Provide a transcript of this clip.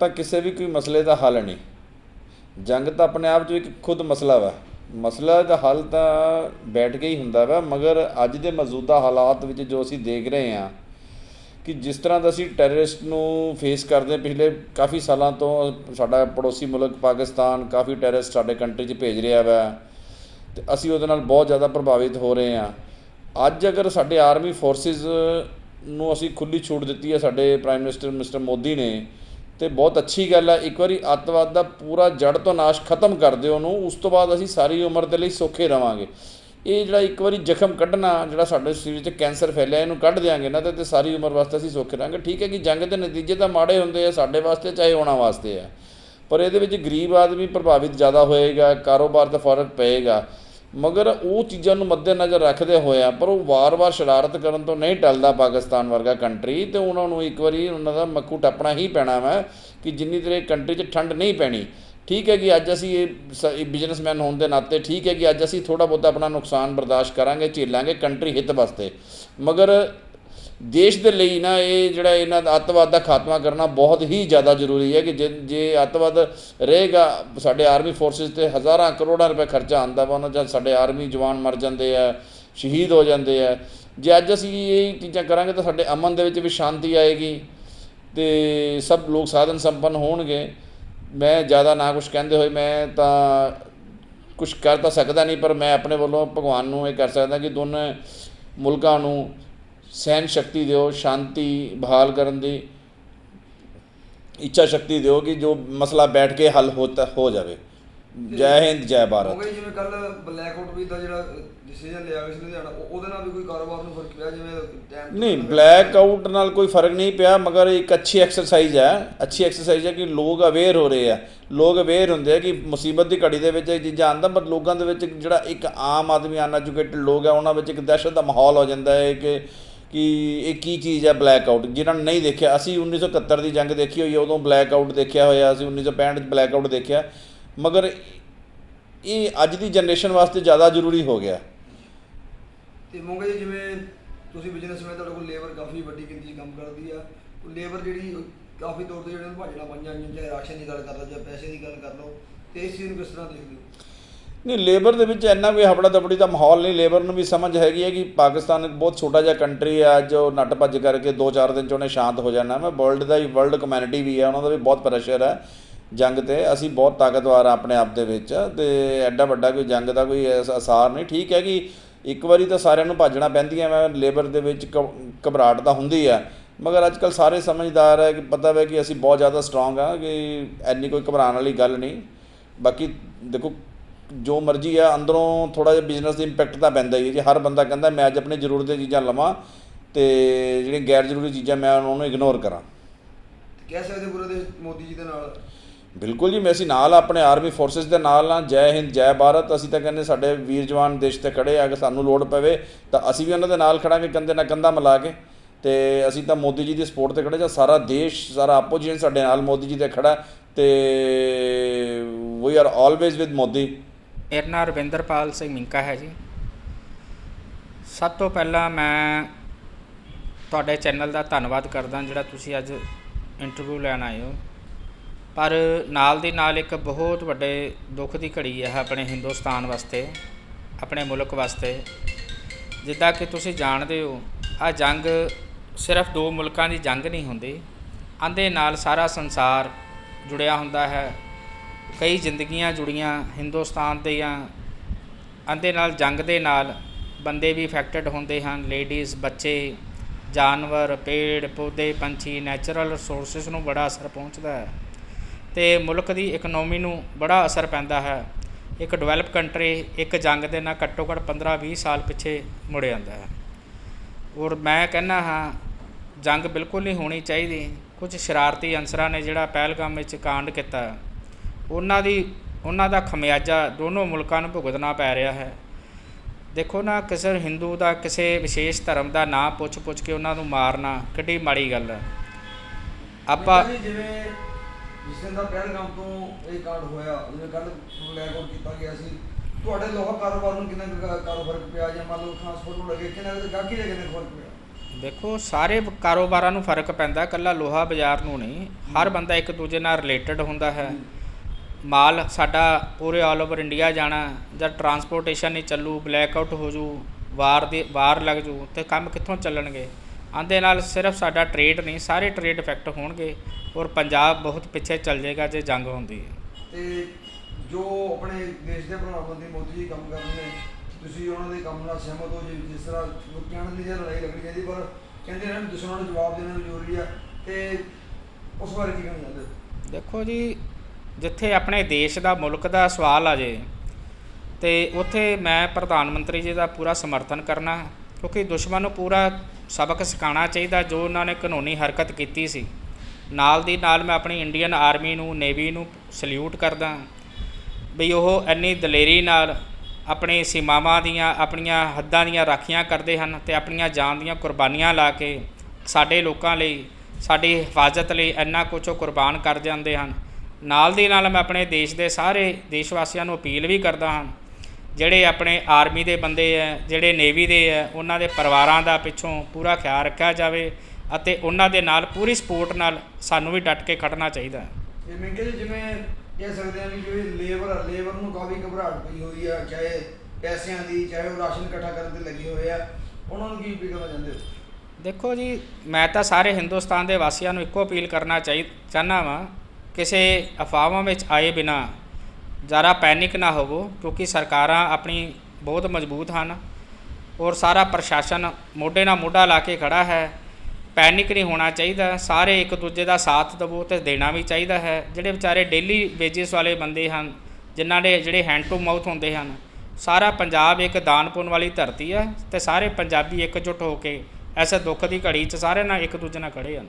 ਤਾਂ ਕਿਸੇ ਵੀ ਕੋਈ ਮਸਲੇ ਦਾ ਹੱਲ ਨਹੀਂ। ਜੰਗ ਤਾਂ ਆਪਣੇ ਆਪ 'ਚ ਇੱਕ ਖੁਦ ਮਸਲਾ ਵਾ। ਮਸਲਾ ਦਾ ਹੱਲ ਤਾਂ ਬੈਠ ਕੇ ਹੀ ਹੁੰਦਾ ਵਾ, ਮਗਰ ਅੱਜ ਦੇ ਮੌਜੂਦਾ ਹਾਲਾਤ ਵਿੱਚ ਜੋ ਅਸੀਂ ਦੇਖ ਰਹੇ ਹਾਂ ਕਿ ਜਿਸ ਤਰ੍ਹਾਂ ਦਾ ਅਸੀਂ ਟੈਰਰਿਸਟ ਨੂੰ ਫੇਸ ਕਰਦੇ ਹਾਂ, ਪਿਛਲੇ ਕਾਫੀ ਸਾਲਾਂ ਤੋਂ ਸਾਡਾ ਪੜੋਸੀ ਮੁਲਕ ਪਾਕਿਸਤਾਨ ਕਾਫੀ ਟੈਰਰਿਸਟ ਸਾਡੇ ਕੰਟਰੀ 'ਚ ਭੇਜ ਰਿਹਾ ਵਾ, ਤੇ ਅਸੀਂ ਉਹਦੇ ਨਾਲ ਬਹੁਤ ਜ਼ਿਆਦਾ ਪ੍ਰਭਾਵਿਤ ਹੋ ਰਹੇ ਹਾਂ। ਅੱਜ ਅਗਰ ਸਾਡੇ ਆਰਮੀ ਫੋਰਸਿਸ ਨੂੰ ਅਸੀਂ ਖੁੱਲੀ ਛੂਟ ਦਿੱਤੀ ਹੈ, ਸਾਡੇ ਪ੍ਰਾਈਮ ਮਿਨਿਸਟਰ ਮਿਸਟਰ ਮੋਦੀ ਨੇ ਤੇ ਬਹੁਤ ਅੱਛੀ ਗੱਲ ਆ, ਇੱਕ ਵਾਰੀ ਅੱਤਵਾਦ ਦਾ ਪੂਰਾ ਜੜ ਤੋਂ ਨਾਸ਼ ਖਤਮ ਕਰ ਦਿਓ ਉਹਨੂੰ, ਉਸ ਤੋਂ ਬਾਅਦ ਅਸੀਂ ਸਾਰੀ ਉਮਰ ਦੇ ਲਈ ਸੌਖੇ ਰਵਾਂਗੇ। ਇਹ ਜਿਹੜਾ ਇੱਕ ਵਾਰੀ ਜ਼ਖਮ ਕੱਢਣਾ, ਜਿਹੜਾ ਸਾਡੇ ਸਰੀਰ 'ਚ ਕੈਂਸਰ ਫੈਲਿਆ, ਇਹਨੂੰ ਕੱਢ ਦਿਆਂਗੇ ਨਾ ਤੇ ਸਾਰੀ ਉਮਰ ਵਾਸਤੇ ਅਸੀਂ ਸੌਖੇ ਰਹਾਂਗੇ। ਠੀਕ ਹੈ ਕਿ ਜੰਗ ਦੇ ਨਤੀਜੇ ਤਾਂ ਮਾੜੇ ਹੁੰਦੇ ਆ, ਸਾਡੇ ਵਾਸਤੇ ਚਾਹੇ ਉਹਨਾਂ ਵਾਸਤੇ ਆ, ਪਰ ਇਹਦੇ ਵਿੱਚ ਗਰੀਬ ਆਦਮੀ ਪ੍ਰਭਾਵਿਤ ਜ਼ਿਆਦਾ ਹੋਏਗਾ, ਕਾਰੋਬਾਰ ਤੇ ਫ਼ਰਕ ਪਏਗਾ। ਮਗਰ ਉਹ ਚੀਜ਼ਾਂ ਨੂੰ ਮੱਦੇਨਜ਼ਰ ਰੱਖਦੇ ਹੋਇਆ ਪਰ ਉਹ ਵਾਰ-ਵਾਰ ਸ਼ਰਾਰਤ ਕਰਨ ਤੋਂ ਨਹੀਂ ਟਲਦਾ ਪਾਕਿਸਤਾਨ ਵਰਗਾ ਕੰਟਰੀ, ਤੇ ਉਹਨਾਂ ਨੂੰ ਇੱਕ ਵਾਰੀ ਉਹਨਾਂ ਦਾ ਮੱਕੂ ਟੱਪਣਾ ਹੀ ਪੈਣਾ ਵਾ ਕਿ ਜਿੰਨੀ ਦੇਰ ਕੰਟਰੀ 'ਚ ਠੰਡ ਨਹੀਂ ਪੈਣੀ। ਠੀਕ ਹੈ ਕਿ ਅੱਜ ਅਸੀਂ ਇਹ ਬਿਜ਼ਨਸਮੈਨ ਹੋਣ ਦੇ ਨਾਤੇ ਠੀਕ ਹੈ ਕਿ ਅੱਜ ਅਸੀਂ ਥੋੜਾ ਬਹੁਤਾ ਆਪਣਾ ਨੁਕਸਾਨ ਬਰਦਾਸ਼ਤ ਕਰਾਂਗੇ, ਝੇਲਾਂਗੇ ਕੰਟਰੀ ਹਿੱਤ ਵਾਸਤੇ। ਮਗਰ ਦੇਸ਼ ਦੇ ਲਈ ਨਾ ਇਹ ਜਿਹੜਾ ਇਹਨਾਂ ਦਾ ਅੱਤਵਾਦ ਦਾ ਖਾਤਮਾ ਕਰਨਾ ਬਹੁਤ ਹੀ ਜ਼ਿਆਦਾ ਜ਼ਰੂਰੀ ਹੈ ਕਿ ਜੇ ਜੇ ਅੱਤਵਾਦ ਰਹੇਗਾ, ਸਾਡੇ ਆਰਮੀ ਫੋਰਸਿਸ ਤੇ ਹਜ਼ਾਰਾਂ ਕਰੋੜਾਂ ਰੁਪਏ ਖਰਚਾ ਆਉਂਦਾ ਵਾ, ਉਹਨਾਂ ਜਦ ਸਾਡੇ ਆਰਮੀ ਜਵਾਨ ਮਰ ਜਾਂਦੇ ਆ, ਸ਼ਹੀਦ ਹੋ ਜਾਂਦੇ ਆ। ਜੇ ਅੱਜ ਅਸੀਂ ਇਹ ਚੀਜ਼ਾਂ ਕਰਾਂਗੇ ਤਾਂ ਸਾਡੇ ਅਮਨ ਦੇ ਵਿੱਚ ਵੀ ਸ਼ਾਂਤੀ ਆਏਗੀ ਤੇ ਸਭ ਲੋਕ ਸਾਧਨ ਸੰਪੰਨ ਹੋਣਗੇ। ਮੈਂ ਜ਼ਿਆਦਾ ਨਾ ਕੁਝ ਕਹਿੰਦੇ ਹੋਏ, ਮੈਂ ਤਾਂ ਕੁਝ ਕਰ ਤਾਂ ਸਕਦਾ ਨਹੀਂ, ਪਰ ਮੈਂ ਆਪਣੇ ਵੱਲੋਂ ਭਗਵਾਨ ਨੂੰ ਇਹ ਕਰ ਸਕਦਾ ਕਿ ਦੋਨੇ ਮੁਲਕਾਂ ਨੂੰ ਸਹਿਨ ਸ਼ਕਤੀ ਦਿਓ ਸ਼ਾਂਤੀ ਬਹਾਲ ਕਰਨ ਦੀ ਇੱਛਾ ਸ਼ਕਤੀ ਦਿਓ ਕਿ ਜੋ ਮਸਲਾ ਬੈਠ ਕੇ ਹੱਲ ਹੋਤਾ ਹੋ ਜਾਵੇ। ਜੈ ਹਿੰਦ ਜੈ ਭਾਰਤ। ਹੋ ਗਈ ਜਿਵੇਂ ਕੱਲ ਬਲੈਕ ਆਊਟ ਵੀ ਦਾ ਜਿਹੜਾ ਡਿਸੀਜਨ ਲਿਆ ਗਿਆ ਸੀ ਲੁਧਿਆਣਾ ਉਹ- ਉਹਦੇ ਨਾਲ ਵੀ ਕੋਈ ਕਾਰੋਬਾਰ ਨੂੰ ਫ਼ਰਕ ਪਿਆ ਜਿਵੇਂ ਟਾਈਮ ਨਹੀਂ ਬਲੈਕ ਆਊਟ ਨਾਲ ਕੋਈ ਫ਼ਰਕ ਨਹੀਂ ਪਿਆ ਮਗਰ ਇੱਕ ਅੱਛੀ ਐਕਸਰਸਾਈਜ਼ ਹੈ। ਅੱਛੀ ਐਕਸਰਸਾਈਜ਼ ਹੈ ਕਿ ਲੋਕ ਅਵੇਅਰ ਹੋ ਰਹੇ ਆ। ਲੋਕ ਅਵੇਅਰ ਹੁੰਦੇ ਆ ਕਿ ਮੁਸੀਬਤ ਦੀ ਘੜੀ ਦੇ ਵਿੱਚ ਇਹ ਚੀਜ਼ਾਂ ਆਉਂਦਾ ਪਰ ਲੋਕਾਂ ਦੇ ਵਿੱਚ ਜਿਹੜਾ ਇੱਕ ਆਮ ਆਦਮੀ ਅਨਐਜੂਕੇਟਡ ਲੋਕ ਆ ਉਹਨਾਂ ਵਿੱਚ ਇੱਕ ਦਹਿਸ਼ਤ ਦਾ ਮਾਹੌਲ ਹੋ ਜਾਂਦਾ ਹੈ ਕਿ ਕਿ ਇਹ ਕੀ ਚੀਜ਼ ਹੈ ਬਲੈਕ ਆਊਟ ਜਿਨ੍ਹਾਂ ਨੇ ਨਹੀਂ ਦੇਖਿਆ, ਅਸੀਂ 1971 ਦੀ ਜੰਗ ਦੇਖੀ ਹੋਈ ਹੈ, ਉਦੋਂ ਬਲੈਕ ਆਊਟ ਦੇਖਿਆ ਹੋਇਆ, ਅਸੀਂ 1965 ਚ ਬਲੈਕ ਆਊਟ ਦੇਖਿਆ। ਮਗਰ ਇਹ ਅੱਜ ਦੀ ਜਨਰੇਸ਼ਨ ਵਾਸਤੇ ਜ਼ਿਆਦਾ ਜ਼ਰੂਰੀ ਹੋ ਗਿਆ। ਤੇ ਮੋਂਗੇ ਜੀ, ਜਿਵੇਂ ਤੁਸੀਂ ਬਿਜ਼ਨਸਮੈਨ ਤੁਹਾਡੇ ਕੋਲ ਲੇਬਰ ਕਾਫੀ ਵੱਡੀ ਗਿਣਤੀ 'ਚ ਕੰਮ ਕਰਦੀ ਆ, ਉਹ ਲੇਬਰ ਜਿਹੜੀ ਕਾਫੀ ਤੌਰ ਤੇ ਜਿਹੜੇ ਭਾਜਣਾ ਪੰਜਾਂ ਜਾਂ ਚਾਹੇ ਰਾਸ਼ਨ ਦੀ ਗੱਲ ਕਰ ਲਓ ਜਾਂ ਪੈਸੇ ਦੀ ਗੱਲ ਕਰ ਲਓ, ਤੇ ਇਸ ਚੀਜ਼ ਨੂੰ ਕਿਸ ਤਰ੍ਹਾਂ ਦੇਖਦੇ ਹੋ? ਨਹੀਂ ਲੇਬਰ ਦੇ ਵਿੱਚ ਇੰਨਾ ਕੋਈ ਹਫੜਾ ਦਫੜੀ ਦਾ ਮਾਹੌਲ ਨਹੀਂ। ਲੇਬਰ ਨੂੰ ਵੀ ਸਮਝ ਹੈਗੀ ਹੈ ਕਿ ਪਾਕਿਸਤਾਨ ਇੱਕ ਬਹੁਤ ਛੋਟਾ ਜਿਹਾ ਕੰਟਰੀ ਹੈ ਜੋ ਨੱਟ ਭੱਜ ਕਰਕੇ 2-4 ਦਿਨ ਚ ਉਹਨੇ ਸ਼ਾਂਤ ਹੋ ਜਾਣਾ। ਮੈਂ ਵਰਲਡ ਦਾ ਹੀ ਵਰਲਡ ਕਮਿਊਨਿਟੀ ਵੀ ਹੈ ਉਹਨਾਂ ਦਾ ਵੀ ਬਹੁਤ ਪ੍ਰੈਸ਼ਰ ਹੈ ਜੰਗ ਤੇ। ਅਸੀਂ ਬਹੁਤ ਤਾਕਤਵਰ ਹਾਂ ਆਪਣੇ ਆਪ ਦੇ ਵਿੱਚ ਤੇ ਐਡਾ ਵੱਡਾ ਕੋਈ ਜੰਗ ਦਾ ਕੋਈ ਅਸਾਰ ਨਹੀਂ। ਠੀਕ ਹੈ ਕਿ ਇੱਕ ਵਾਰੀ ਤਾਂ ਸਾਰਿਆਂ ਨੂੰ ਭਾਜਣਾ ਪੈਂਦੀਆਂ ਮੈਂ ਲੇਬਰ ਦੇ ਵਿੱਚ ਘਬਰਾਹਟ ਤਾਂ ਹੁੰਦੀ ਹੈ ਮਗਰ ਅੱਜ ਕੱਲ ਸਾਰੇ ਸਮਝਦਾਰ ਹੈ ਕਿ ਪਤਾ ਹੈ ਕਿ ਅਸੀਂ ਬਹੁਤ ਜ਼ਿਆਦਾ ਸਟਰੋਂਗ ਆ, ਕਿ ਐਨੀ ਕੋਈ ਘਬਰਾਉਣ ਵਾਲੀ ਗੱਲ ਨਹੀਂ। ਬਾਕੀ ਦੇਖੋ ਜੋ ਮਰਜ਼ੀ ਆ ਅੰਦਰੋਂ ਥੋੜਾ ਜਿਹਾ ਬਿਜ਼ਨਸ ਦੇ ਇੰਪੈਕਟ ਤਾਂ ਪੈਂਦਾ ਹੀ ਹੈ ਜੀ। ਹਰ ਬੰਦਾ ਕਹਿੰਦਾ ਮੈਂ ਅੱਜ ਆਪਣੀ ਜ਼ਰੂਰਤ ਦੀਆਂ ਚੀਜ਼ਾਂ ਲਵਾਂ ਤੇ ਜਿਹੜੀਆਂ ਗੈਰ ਜ਼ਰੂਰੀ ਚੀਜ਼ਾਂ ਮੈਂ ਉਹਨਾਂ ਨੂੰ ਇਗਨੋਰ ਕਰਾਂ। ਕਹਿ ਸਕਦੇ ਪੂਰੇ ਦੇਸ਼ ਮੋਦੀ ਜੀ ਦੇ ਨਾਲ? ਬਿਲਕੁਲ ਜੀ ਮੈਂ ਅਸੀਂ ਨਾਲ ਆਪਣੇ ਆਰਮੀ ਫੋਰਸਸ ਦੇ ਨਾਲ ਆ। ਜੈ ਹਿੰਦ ਜੈ ਭਾਰਤ ਅਸੀਂ ਤਾਂ ਕਹਿੰਦੇ ਸਾਡੇ ਵੀਰ ਜਵਾਨ ਦੇਸ਼ ਤੇ ਖੜੇ ਆ ਕਿ ਸਾਨੂੰ ਲੋੜ ਪਵੇ ਤਾਂ ਅਸੀਂ ਵੀ ਉਹਨਾਂ ਦੇ ਨਾਲ ਖੜਾਂਗੇ ਕੰਧੇ ਨਾਲ ਕੰਧਾ ਮਿਲਾ ਕੇ। ਤੇ ਅਸੀਂ ਤਾਂ ਮੋਦੀ ਜੀ ਦੀ ਸਪੋਰਟ ਤੇ ਖੜੇ ਜਾਂ ਸਾਰਾ ਦੇਸ਼ ਸਾਰਾ ਆਪੋਜੀਸ਼ਨ ਸਾਡੇ ਨਾਲ ਮੋਦੀ ਜੀ ਦੇ ਖੜਾ ਤੇ we are always with Modi. ਮੇਰਾ ਨਾਂ ਰਵਿੰਦਰਪਾਲ ਸਿੰਘ ਮਿੰਕਾ ਹੈ ਜੀ। ਸਭ ਤੋਂ ਪਹਿਲਾਂ ਮੈਂ ਤੁਹਾਡੇ ਚੈਨਲ ਦਾ ਧੰਨਵਾਦ ਕਰਦਾ ਜਿਹੜਾ ਤੁਸੀਂ ਅੱਜ ਇੰਟਰਵਿਊ ਲੈਣ ਆਏ ਹੋ। ਪਰ ਨਾਲ ਦੀ ਨਾਲ ਇੱਕ ਬਹੁਤ ਵੱਡੇ ਦੁੱਖ ਦੀ ਘੜੀ ਹੈ ਆਪਣੇ ਹਿੰਦੁਸਤਾਨ ਵਾਸਤੇ, ਆਪਣੇ ਮੁਲਕ ਵਾਸਤੇ। ਜਿੱਦਾਂ ਕਿ ਤੁਸੀਂ ਜਾਣਦੇ ਹੋ ਆ ਜੰਗ ਸਿਰਫ ਦੋ ਮੁਲਕਾਂ ਦੀ ਜੰਗ ਨਹੀਂ ਹੁੰਦੀ, ਆਂਦੇ ਨਾਲ ਸਾਰਾ ਸੰਸਾਰ ਜੁੜਿਆ ਹੁੰਦਾ ਹੈ। ਕਈ ਜ਼ਿੰਦਗੀਆਂ ਜੁੜੀਆਂ ਹਿੰਦੁਸਤਾਨ ਦੀਆਂ ਆਂਦੇ ਨਾਲ, ਜੰਗ ਦੇ ਨਾਲ ਬੰਦੇ ਵੀ ਇਫੈਕਟਡ ਹੁੰਦੇ ਹਨ। ਲੇਡੀਜ਼ ਬੱਚੇ, ਜਾਨਵਰ, ਪੇੜ, ਪੌਦੇ, ਪੰਛੀ ਨੈਚੁਰਲ ਰਿਸੋਰਸਸ ਨੂੰ ਬੜਾ ਅਸਰ ਪਹੁੰਚਦਾ ਹੈ ਤੇ ਮੁਲਕ ਦੀ ਇਕਨੋਮੀ ਨੂੰ ਬੜਾ ਅਸਰ ਪੈਂਦਾ ਹੈ। ਇੱਕ ਡਿਵੈਲਪ ਕੰਟਰੀ ਇੱਕ ਜੰਗ ਦੇ ਨਾਲ ਘੱਟੋ ਘੱਟ 15-20 ਸਾਲ ਪਿੱਛੇ ਮੁੜ ਜਾਂਦਾ ਹੈ। ਔਰ ਮੈਂ ਕਹਿੰਦਾ ਹਾਂ, ਜੰਗ ਬਿਲਕੁਲ ਨਹੀਂ ਹੋਣੀ ਚਾਹੀਦੀ। ਕੁਝ ਸ਼ਰਾਰਤੀ ਅਨਸਰਾਂ ਨੇ ਜਿਹੜਾ ਪਹਿਲਗਾਮ ਵਿੱਚ ਕਾਂਡ ਕੀਤਾ ਉਹਨਾਂ ਦੀ ਉਹਨਾਂ ਦਾ ਖਮਿਆਜਾ ਦੋਨੋਂ ਮੁਲਕਾਂ ਨੂੰ ਭੁਗਤਣਾ ਪੈ ਰਿਹਾ ਹੈ। ਦੇਖੋ ਨਾ ਕਿਸੇ ਹਿੰਦੂ ਦਾ ਕਿਸੇ ਵਿਸ਼ੇਸ਼ ਧਰਮ ਦਾ ਨਾਂ ਪੁੱਛ ਪੁੱਛ ਕੇ ਉਹਨਾਂ ਨੂੰ ਮਾਰਨਾ ਕਿੱਡੀ ਮਾੜੀ ਗੱਲ ਹੈ। ਆਪਾਂ ਜਿਵੇਂ ਜਿਸ ਦਿਨ ਦਾ ਪਹਿਲਗਾਮ ਤੋਂ ਇਹ ਕਾਂਡ ਹੋਇਆ ਜਿਵੇਂ ਕੱਲ ਬਲੈਕ ਆਊਟ ਕੀਤਾ ਗਿਆ ਸੀ ਤੁਹਾਡੇ ਲੋਹਾ ਕਾਰੋਬਾਰ ਨੂੰ ਕਿੰਨਾ ਕੁ ਕਾ- ਕਾਰੋਬਾਰ ਪਿਆ ਜਾਂ ਮੰਨ ਲਓ ਟਰਾਂਸਪੋਰਟ ਨੂੰ ਲੱਗੇ ਕਿੰਨਾ ਗਾਹਕੀ ਦੇ ਕਿੰਨੇ ਫ਼ਰਕ ਪਿਆ? ਦੇਖੋ ਸਾਰੇ ਕਾਰੋਬਾਰਾਂ ਨੂੰ ਫ਼ਰਕ ਪੈਂਦਾ ਕੱਲਾ ਲੋਹਾ ਬਾਜ਼ਾਰ ਨੂੰ ਨਹੀਂ ਹਰ ਬੰਦਾ ਇੱਕ ਦੂਜੇ ਨਾਲ ਰਿਲੇਟਡ ਹੁੰਦਾ ਹੈ। ਮਾਲ ਸਾਡਾ ਪੂਰੇ ਆਲ ਓਵਰ ਇੰਡੀਆ ਜਾਣਾ ਜਦ ਟਰਾਂਸਪੋਰਟੇਸ਼ਨ ਨਹੀਂ ਚੱਲੂ ਬਲੈਕ ਆਊਟ ਹੋ ਜੂ ਵਾਰ ਦੇ ਵਾਰ ਲੱਗ ਜੂ ਤੇ ਕੰਮ ਕਿੱਥੋਂ ਚੱਲਣਗੇ ਆਂਦੇ ਨਾਲ ਸਿਰਫ ਸਾਡਾ ਟ੍ਰੇਡ ਨਹੀਂ ਸਾਰੇ ਟ੍ਰੇਡ ਇਫੈਕਟ ਹੋਣਗੇ ਔਰ ਪੰਜਾਬ ਬਹੁਤ ਪਿੱਛੇ ਚੱਲ ਜਾਏਗਾ ਜੇ ਜੰਗ ਹੁੰਦੀ ਹੈ ਤੇ ਜੋ ਆਪਣੇ ਦੇਸ਼ ਦੇ ਪ੍ਰਧਾਨ ਮੰਤਰੀ ਮੋਦੀ ਜੀ ਕੰਮ ਕਰ ਰਹੇ ਨੇ ਤੁਸੀਂ ਉਹਨਾਂ ਦੇ ਕੰਮ ਨਾਲ ਸਹਿਮਤ ਹੋ ਜੀ ਜਿਸ ਤਰ੍ਹਾਂ ਲੋਕਾਂ ਦੀ ਜਿਹੜਾ ਲੜਾਈ ਲੱਗਣੀ ਚਾਹੀਦੀ ਪਰ ਕਹਿੰਦੇ ਨੇ ਦੁਸ਼ਮਣਾਂ ਨੂੰ ਜਵਾਬ ਦੇਣਾ ਜ਼ਰੂਰੀ ਆ ਤੇ ਉਸ ਬਾਰੇ ਕੀ ਕਹਿਣਾ ਚਾਹੁੰਦੇ? ਦੇਖੋ ਜੀ ਜਿੱਥੇ ਆਪਣੇ ਦੇਸ਼ ਦਾ ਮੁਲਕ ਦਾ ਸਵਾਲ ਆ ਜੇ, ਤੇ ਉੱਥੇ ਮੈਂ ਪ੍ਰਧਾਨ ਮੰਤਰੀ ਜੀ ਦਾ ਪੂਰਾ ਸਮਰਥਨ ਕਰਨਾ, ਕਿਉਂਕਿ ਦੁਸ਼ਮਣ ਨੂੰ ਪੂਰਾ ਸਬਕ ਸਿਖਾਉਣਾ ਚਾਹੀਦਾ, ਜੋ ਉਹਨਾਂ ਨੇ ਕਾਨੂੰਨੀ ਹਰਕਤ ਕੀਤੀ ਸੀ। ਨਾਲ ਦੀ ਨਾਲ ਮੈਂ ਆਪਣੀ ਇੰਡੀਅਨ ਆਰਮੀ ਨੂੰ, ਨੇਵੀ ਨੂੰ ਸਲੂਟ ਕਰਦਾ, ਵੀ ਉਹ ਇੰਨੀ ਦਲੇਰੀ ਨਾਲ ਆਪਣੀ ਸੀਮਾਵਾਂ ਦੀਆਂ, ਆਪਣੀਆਂ ਹੱਦਾਂ ਦੀਆਂ ਰਾਖੀਆਂ ਕਰਦੇ ਹਨ ਤੇ ਆਪਣੀਆਂ ਜਾਨ ਦੀਆਂ ਕੁਰਬਾਨੀਆਂ ਲਾ ਕੇ ਸਾਡੇ ਲੋਕਾਂ ਲਈ, ਸਾਡੀ ਹਿਫਾਜ਼ਤ ਲਈ ਇੰਨਾ ਕੁਝ ਉਹ ਕੁਰਬਾਨ ਕਰ ਜਾਂਦੇ ਹਨ। ਨਾਲ ਦੀ ਨਾਲ ਮੈਂ ਆਪਣੇ ਦੇਸ਼ ਦੇ ਸਾਰੇ ਦੇਸ਼ ਵਾਸੀਆਂ ਨੂੰ ਅਪੀਲ ਵੀ ਕਰਦਾ ਹਾਂ ਜਿਹੜੇ ਆਪਣੇ ਆਰਮੀ ਦੇ ਬੰਦੇ ਹੈ ਜਿਹੜੇ ਨੇਵੀ ਦੇ ਹੈ ਉਹਨਾਂ ਦੇ ਪਰਿਵਾਰਾਂ ਦਾ ਪਿੱਛੋਂ ਪੂਰਾ ਖਿਆਲ ਰੱਖਿਆ ਜਾਵੇ ਅਤੇ ਉਹਨਾਂ ਦੇ ਨਾਲ ਪੂਰੀ ਸਪੋਰਟ ਨਾਲ ਸਾਨੂੰ ਵੀ ਡਟ ਕੇ ਖੜਨਾ ਚਾਹੀਦਾ ਹੈ। ਇਹ ਮੈਂ ਕਿਹਾ ਜੀ ਜਿਵੇਂ ਕਹਿ ਸਕਦੇ ਹਾਂ ਵੀ ਜਿਵੇਂ ਲੇਬਰ ਲੇਬਰ ਨੂੰ ਕਾਫੀ ਘਬਰਾਹਟ ਪਈ ਹੋਈ ਆ ਚਾਹੇ ਪੈਸਿਆਂ ਦੀ ਚਾਹੇ ਉਹ ਰਾਸ਼ਨ ਇਕੱਠਾ ਕਰਨ ਤੇ ਲੱਗੇ ਹੋਏ ਆ ਉਹਨਾਂ ਨੂੰ ਕੀ ਅਪੀਲ ਕਰਨਾ ਚਾਹੁੰਦੇ ਹੋ? ਦੇਖੋ ਜੀ ਮੈਂ ਤਾਂ ਸਾਰੇ ਹਿੰਦੁਸਤਾਨ ਦੇ ਵਾਸੀਆਂ ਨੂੰ ਇੱਕੋ ਅਪੀਲ ਕਰਨਾ ਚਾਹੀ ਚਾਹੁੰਦਾ ਵਾਂ ਕਿਸੇ ਅਫਵਾਹਾਂ ਵਿੱਚ ਆਏ ਬਿਨਾ ਜ਼ਰਾ ਪੈਨਿਕ ਨਾ ਹੋਵੋ, ਕਿਉਂਕਿ ਸਰਕਾਰਾਂ ਆਪਣੀ ਬਹੁਤ ਮਜ਼ਬੂਤ ਹਨ ਔਰ ਸਾਰਾ ਪ੍ਰਸ਼ਾਸਨ ਮੋਢੇ ਨਾਲ ਮੋਢਾ ਲਾ ਕੇ ਖੜਾ ਹੈ। ਪੈਨਿਕ ਨਹੀਂ ਹੋਣਾ ਚਾਹੀਦਾ, ਸਾਰੇ ਇੱਕ ਦੂਜੇ ਦਾ ਸਾਥ ਦੇਵੋ ਤੇ ਦੇਣਾ ਵੀ ਚਾਹੀਦਾ ਹੈ। ਜਿਹੜੇ ਵਿਚਾਰੇ ਡੇਲੀ ਵੇਜਿਸ ਵਾਲੇ ਬੰਦੇ ਹਨ, ਜਿਨ੍ਹਾਂ ਦੇ ਜਿਹੜੇ ਹੈਂਡ ਟੂ ਮਾਊਥ ਹੁੰਦੇ ਹਨ, ਸਾਰਾ ਪੰਜਾਬ ਇੱਕ ਦਾਨ ਪੁੰਨ ਵਾਲੀ ਧਰਤੀ ਹੈ ਤੇ ਸਾਰੇ ਪੰਜਾਬੀ ਇਕਜੁੱਟ ਹੋ ਕੇ ਐਸੇ ਦੁੱਖ ਦੀ ਘੜੀ 'ਚ ਸਾਰੇ ਨਾਲ ਇੱਕ ਦੂਜੇ ਨਾਲ ਖੜੇ ਹਨ।